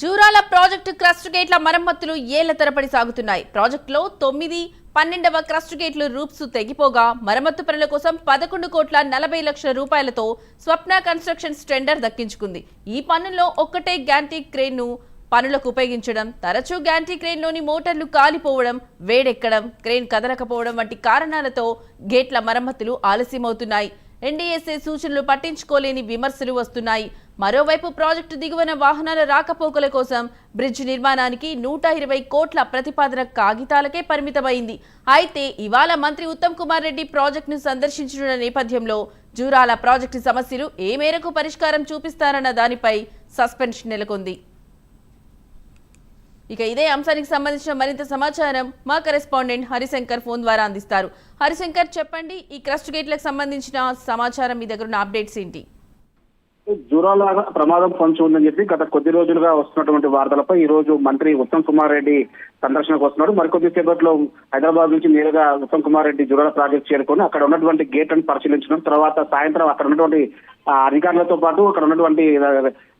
Jurala project crust గేట్ల మరమ్మతులు ఏళ్ళ తరబడి సాగుతున్నాయి. ప్రాజెక్టులో తొమ్మిది పన్నెండవ క్రస్ట్ గేట్లు రూప్స్ తెగిపోగా మరమ్మతు పనుల కోసం పదకొండు కోట్ల నలభై లక్షల రూపాయలతో స్వప్న కన్స్ట్రక్షన్స్ టెండర్ దక్కించుకుంది. ఈ పనుల్లో ఒక్కటే గ్యాంటీ క్రేన్ను పనులకు ఉపయోగించడం తరచూ గ్యాంటీ క్రేన్లోని మోటార్లు కాలిపోవడం వేడెక్కడం క్రేన్ కదలకపోవడం వంటి కారణాలతో గేట్ల మరమ్మతులు ఆలస్యమవుతున్నాయి. ఎన్డీఎస్ఏ సూచనలు పట్టించుకోలేని విమర్శలు వస్తున్నాయి. మరోవైపు ప్రాజెక్టు దిగువన వాహనాల రాకపోకల కోసం బ్రిడ్జ్ నిర్మాణానికి నూట ఇరవై కోట్ల ప్రతిపాదన కాగితాలకే పరిమితమైంది. అయితే ఇవాళ మంత్రి ఉత్తమ్ కుమార్ రెడ్డి ప్రాజెక్టును సందర్శించనున్న నేపథ్యంలో జూరాల ప్రాజెక్టు సమస్యలు ఏ మేరకు పరిష్కారం చూపిస్తారన్న దానిపై సస్పెన్షన్ నెలకొంది. ఇక ఇదే అంశానికి సంబంధించిన మరింత సమాచారం మా కరెస్పాండెంట్ హరిశంకర్ ఫోన్ ద్వారా అందిస్తారు. హరిశంకర్ చెప్పండి ఈ క్రస్ట్ గేట్లకు సంబంధించిన సమాచారం మీ దగ్గర ఉన్న అప్డేట్స్ ఏంటి? జూరాల ప్రమాదం పొంచి ఉందని చెప్పి గత కొద్ది రోజులుగా వస్తున్నటువంటి వార్తలపై ఈ రోజు మంత్రి ఉత్తమ్ కుమార్ రెడ్డి సందర్శనకు వస్తున్నారు. మరికొద్ది సేపట్లో హైదరాబాద్ నుంచి నేరుగా ఉత్తమ్ కుమార్ రెడ్డి జురాల ప్రాజెక్ట్ చేరుకొని అక్కడ ఉన్నటువంటి గేట్లను పరిశీలించడం తర్వాత సాయంత్రం అక్కడ ఉన్నటువంటి అధికారులతో పాటు అక్కడ ఉన్నటువంటి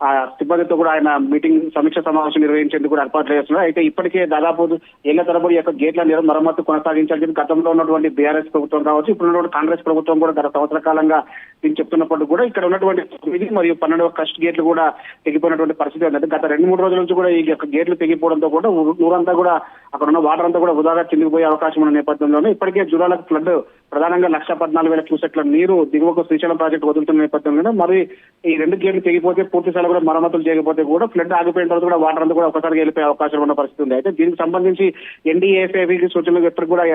ఆ, సిబ్బందితో కూడా ఆయన మీటింగ్ సమీక్ష సమావేశం నిర్వహించేందుకు కూడా ఏర్పాట్లు చేస్తున్నారు. అయితే ఇప్పటికే దాదాపు ఏళ్ళ తరబడి యొక్క గేట్ల నిర మరమ్మతు కొనసాగించాలని గతంలో ఉన్నటువంటి బీఆర్ఎస్ ప్రభుత్వం కావచ్చు ఇప్పుడు ఉన్నటువంటి కాంగ్రెస్ ప్రభుత్వం కూడా గత సంవత్సర కాలంగా దీన్ని చెప్తున్నప్పుడు కూడా ఇక్కడ ఉన్నటువంటి తొమ్మిది మరియు పన్నెండవ కస్ట్ గేట్లు కూడా తెగిపోయినటువంటి పరిస్థితి ఉంది గత రెండు మూడు రోజుల నుంచి కూడా ఈ యొక్క గేట్లు తెగిపోవడంతో కూడా ఊరంతా కూడా అక్కడ ఉన్న వాటర్ అంతా కూడా వృధాగా కిందికి అవకాశం ఉన్న నేపథ్యంలోనే ఇప్పటికే జూలాలకు ఫ్లడ్ ప్రధానంగా లక్ష పద్నాలుగు వేల క్యూసెట్ల నీరు దిగువకు శ్రీశైలం ప్రాజెక్టు వదులుతున్న నేపథ్యంలో మరి ఈ రెండు గేట్లు తెగిపోతే పూర్తి స్థాయిలో కూడా మరమ్మతులు చేయకపోతే కూడా ఫ్లడ్ ఆగిపోయిన తర్వాత కూడా వాటర్ అంతా కూడా ఒకసారి వెళ్ళిపోయే అవకాశం ఉన్న పరిస్థితి ఉంది. అయితే దీనికి సంబంధించి ఎన్డీఏఫేవి సూచనలు ఎప్పుడు కూడా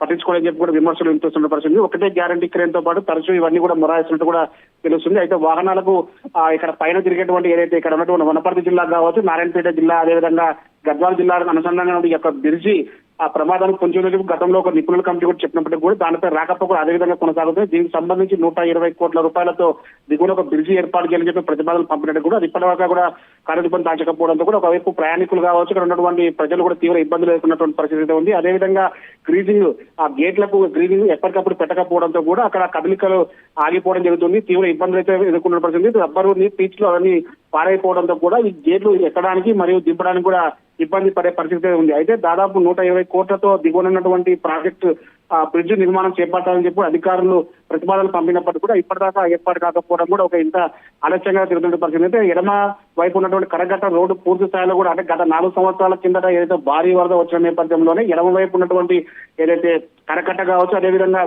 పట్టించుకోవాలని చెప్పి కూడా విమర్శలు వినిపిస్తున్న పరిస్థితి. ఒకటే గ్యారంటీ క్రేన్తో పాటు తరచూ ఇవన్నీ కూడా మొరాయిస్తున్నట్టు కూడా తెలుస్తుంది. అయితే వాహనాలకు ఆ, ఇక్కడ పైన తిరిగేటువంటి ఏదైతే ఇక్కడ ఉన్నటువంటి వనపర్తి జిల్లా కావచ్చు నారాయణపేట జిల్లా అదేవిధంగా గద్వాల జిల్లాకు అనుసంధానంగా ఈ యొక్క బ్రిడ్జి ఆ ప్రమాదానికి కొంచెం గతంలో ఒక నిపుణుల కమిటీ కూడా చెప్పినప్పటికీ కూడా దానిపై రాకపోకలు అదే విధంగా కొనసాగుతుంది. దీనికి సంబంధించి నూట ఇరవై కోట్ల రూపాయలతో దిగువన ఒక బ్రిడ్జి ఏర్పాటు చేయాలని చెప్పి ప్రతిపాదనలు పంపినట్టు కూడా అది ఇప్పటిదాకా కూడా కార్యరూపం దాచకపోవడంతో కూడా ఒకవైపు ప్రయాణికులు కావచ్చు ఇక్కడ ఉన్నటువంటి ప్రజలు కూడా తీవ్ర ఇబ్బందులు ఎదుర్కొన్నటువంటి పరిస్థితి అయితే ఉంది. అదేవిధంగా గ్రీజింగ్ ఆ గేట్లకు గ్రీజింగ్ ఎప్పటికప్పుడు పెట్టకపోవడంతో కూడా అక్కడ కదలికలు ఆగిపోవడం జరుగుతుంది. తీవ్ర ఇబ్బందులు అయితే ఎదుర్కొన్న పరిస్థితి. రబ్బరు పీచ్లో అవన్నీ పారైపోవడంతో కూడా ఈ గేట్లు ఎక్కడానికి మరియు దింపడానికి కూడా ఇబ్బంది పడే పరిస్థితి ఉంది. అయితే దాదాపు నూట ఇరవై కోట్లతో దిగువనున్నటువంటి ప్రాజెక్టు ఆ బ్రిడ్జ్ నిర్మాణం చేపట్టాలని చెప్పి అధికారులు ప్రతిపాదనలు పంపినప్పటికీ కూడా ఇప్పటిదాకా ఏర్పాటు కాకపోవడం కూడా ఒక ఇంత ఆలస్యంగా తిరుగుతున్న పరిస్థితి అయితే ఎడమ వైపు ఉన్నటువంటి కరగట్ట రోడ్డు పూర్తి స్థాయిలో కూడా అంటే గత నాలుగు సంవత్సరాల కిందట ఏదైతే భారీ వరద వచ్చిన నేపథ్యంలోనే ఎడమ వైపు ఉన్నటువంటి ఏదైతే కరకట్ట కావచ్చు అదేవిధంగా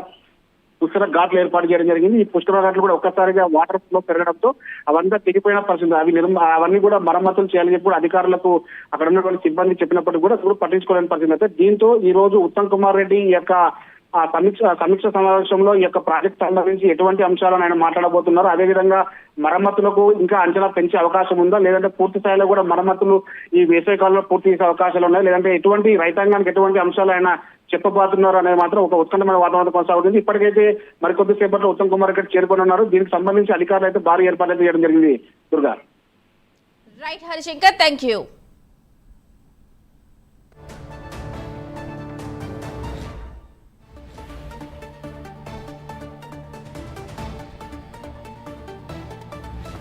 పుష్కర ఘాట్లు ఏర్పాటు చేయడం జరిగింది. ఈ పుష్కర ఘాట్లు కూడా ఒక్కసారిగా వాటర్ ఫ్లో పెరగడంతో అవంతా తెగిపోయిన పరిస్థితి. అవి నిర్మ అవన్నీ కూడా మరమ్మతులు చేయాలని చెప్పి అధికారులకు అక్కడ ఉన్నటువంటి సిబ్బంది చెప్పినప్పటికీ కూడా ఇప్పుడు పట్టించుకోలేని పరిస్థితి అయితే. దీంతో ఈ రోజు ఉత్తమ్ కుమార్ రెడ్డి యొక్క ఆ సమీక్ష సమీక్ష సమావేశంలో ఈ యొక్క ప్రాజెక్ట్ సంబంధించి ఎటువంటి అంశాలను ఆయన మాట్లాడబోతున్నారు అదేవిధంగా మరమ్మతులకు ఇంకా అంచనా పెంచే అవకాశం ఉందా? లేదంటే పూర్తి స్థాయిలో కూడా మరమ్మతులు ఈ వేసవి కాలంలో పూర్తి చేసే అవకాశాలు ఉన్నాయి? లేదంటే ఎటువంటి రైతాంగానికి ఎటువంటి అంశాలు ఆయన చెప్పబోతున్నారు అనేది మాత్రం ఒక ఉత్కంఠమైన వాతావరణం కొనసాగుతుంది. ఇప్పటికైతే మరికొద్ది సేపట్లో ఉత్తమ్ కుమార్ రెడ్డి చేరుకొని ఉన్నారు. దీనికి సంబంధించి అధికారులు అయితే భారీ ఏర్పాట్లు అయితే చేయడం జరిగింది. Durga. Right Harishankar thank you